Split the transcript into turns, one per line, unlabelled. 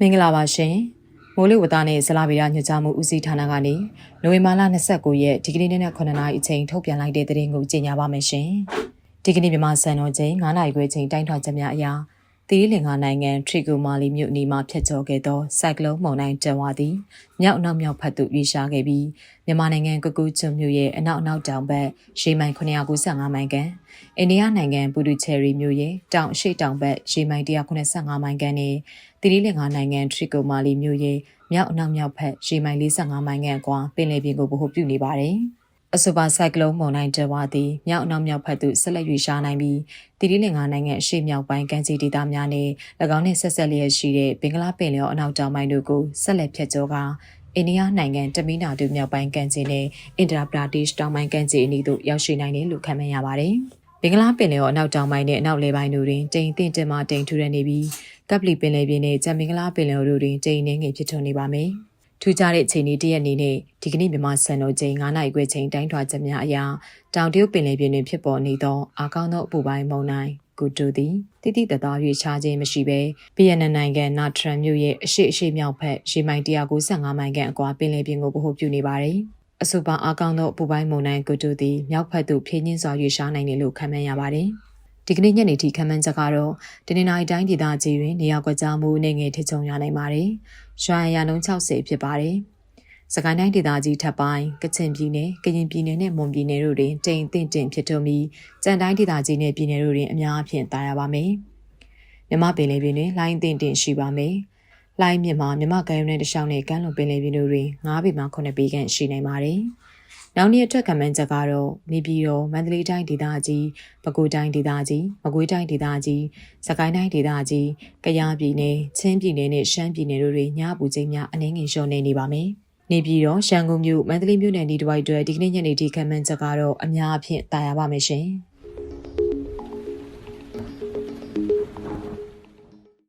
မင်္ဂလာပါရှင်မိုးလေဝသနဲ့ဇလာဗီယာညွှန်ကြားမှုဦးစီးဌာနကနေနိုဝင်ဘာလ29ရက်ဒီကနေ့နေ့နဲ့9နာရီအချိန်ထုတ်ပြန်လိုက်တဲ့သတင်းကိုကြေညာပါမယ်ရှင်ဒီကနေ့မြန်မာစံတော်ချိန်9နာရီခွဲချိန်တိုင်းထွာချက်များအရာ သီရိလင်္ကာနိုင်ငံထရီကိုမာလီမြို့အနီးမှာဖျက်ချော်ခဲ့သောစိုက်ကလုန်းမုန်တိုင်းတန်ဝါသည်မြောက်နောက်မြောက်ဖက်သို့ရွေ့ရှားခဲ့ပြီးမြန်မာနိုင်ငံကကူကျွန်းမြို့ရဲ့အနောက်အနောက်တောင်ဘက်ရေမိုင်995မိုင်ခန့်အိန္ဒိယနိုင်ငံပူဒူချယ်ရီမြို့ရဲ့တောင်အရှိတောင်ဘက်ရေမိုင်185မိုင်ခန့်နဲ့သီရိလင်္ကာနိုင်ငံထရီကိုမာလီမြို့ရဲ့မြောက်အနောက်မြောက်ဖက်ရေမိုင်45မိုင်ခန့်ကွာပင်လယ်ပြင်ကိုဗဟိုပြုနေပါတယ်။ အဆိုပါဆိုင်ကလုန်းမုန်တိုင်းတဝါသည်မြောက်အနောက်မြောက်ဖက်သို့ဆက်လက်ရွေ့ရှားနိုင်ပြီးတီရီလင်္ကာနိုင်ငံအရှေ့မြောက်ပိုင်းကမ်းခြေဒေသများနဲ့၎င်းနှင့်ဆက်ဆက်လျက်ရှိတဲ့ဘင်္ဂလားပင်လယ်အနောက်တောင်ပိုင်းတို့ကိုဆက်လက်ဖျက်ကျော်ကာအိန္ဒိယနိုင်ငံတမီနာတူမြောက်ပိုင်းကမ်းခြေနဲ့အင်ဒရာပရာဒေ့ရှ်တောင်ပိုင်းကမ်းခြေအနီးသို့ရောက်ရှိနိုင်တယ်လို့ခန့်မှန်းရပါတယ်။ဘင်္ဂလားပင်လယ်အနောက်တောင်ပိုင်းနဲ့အနောက်လေပိုင်းတို့တွင်တိမ်တင့်တင်မှတိမ်ထူရနေပြီးကပလီပင်လယ်ပြင်နဲ့ဂျမ်မင်္ဂလာပင်လယ်တို့တွင်တိမ်နေငယ်ဖြစ်ထွန်းနေပါမယ်။ ထူးခြားတဲ့အခြေအနေတရက်အနေနဲ့ဒီကနေ့မြန်မာစံတော်ချိန်9နာရီခွဲချိန်တိုင်းထွာချက်များအရာတောင်တရုတ်ပင်လယ်ပြင်တွင်ဖြစ်ပေါ်နေသောအာကောင်းသောအပူပိုင်းမုန်တိုင်းကူတူသည်တိတိတသား၍ခြားခြင်းမရှိဘဲဗီယက်နမ်နိုင်ငံနာထရန်မြို့ရဲ့အရှိအရှိမြောက်ဘက်ရေမိုင်195မိုင်ခန့်အကွာပင်လယ်ပြင်ကိုဗဟိုပြုနေပါတယ်။အဆိုပါအာကောင်းသောအပူပိုင်းမုန်တိုင်းကူတူသည်မြောက်ဘက်သို့ဖြင်းချင်းစွာရွေ့ရှားနိုင်တယ်လို့ခန့်မှန်းရပါတယ်။ ဒီကနေ့ညနေထိခံမှန်းချက်ကတော့တနင်္လာရီတိုင်းဒေသကြီးတွင်နေရာကွက်ကြားမှုအနေငယ်ထချုံရနိုင်ပါတယ်။ရွှာရနှုန်း60ဖြစ်ပါတယ်။စကိုင်းတိုင်းဒေသကြီးထပ်ပိုင်းကချင်ပြည်နယ်၊ကရင်ပြည်နယ်နဲ့မွန်ပြည်နယ်တို့တွင်တိမ်တင့်တင့်ဖြစ်ထွန်းပြီးကြံတိုင်းဒေသကြီးနဲ့ပြည်နယ်တို့တွင်အများအပြားတာရပါမယ်။မြမပင်လေးပင်တွင်လိုင်းတင့်တင့်ရှိပါမယ်။လိုင်းမြမှာမြမကံရုံနဲ့တခြားနဲ့ကမ်းလွန်ပင်လေးပင်တို့တွင်9ပေမှ9ပေခန့်ရှိနိုင်ပါတယ်။ နောက်နေ့အတွက်ခံမှန်းချက်ကတော့နေပြည်တော်မန္တလေးတိုင်းဒေသကြီးပဲခူးတိုင်းဒေသကြီးမကွေးတိုင်းဒေသကြီးစကိုင်းတိုင်းဒေသကြီးကယားပြည်နယ်ချင်းပြည်နယ်နဲ့ရှမ်းပြည်နယ်တို့တွင်ညပူချိန်များအနည်းငယ်လျော့နေနေပါမယ်။နေပြည်တော်ရှမ်းကုန်းမြို့မန္တလေးမြို့နယ်ဒီတစ်ဝိုက်တွေဒီကနေ့ညနေထိခံမှန်းချက်ကတော့အများအပြားတာယာပါမယ်ရှင်။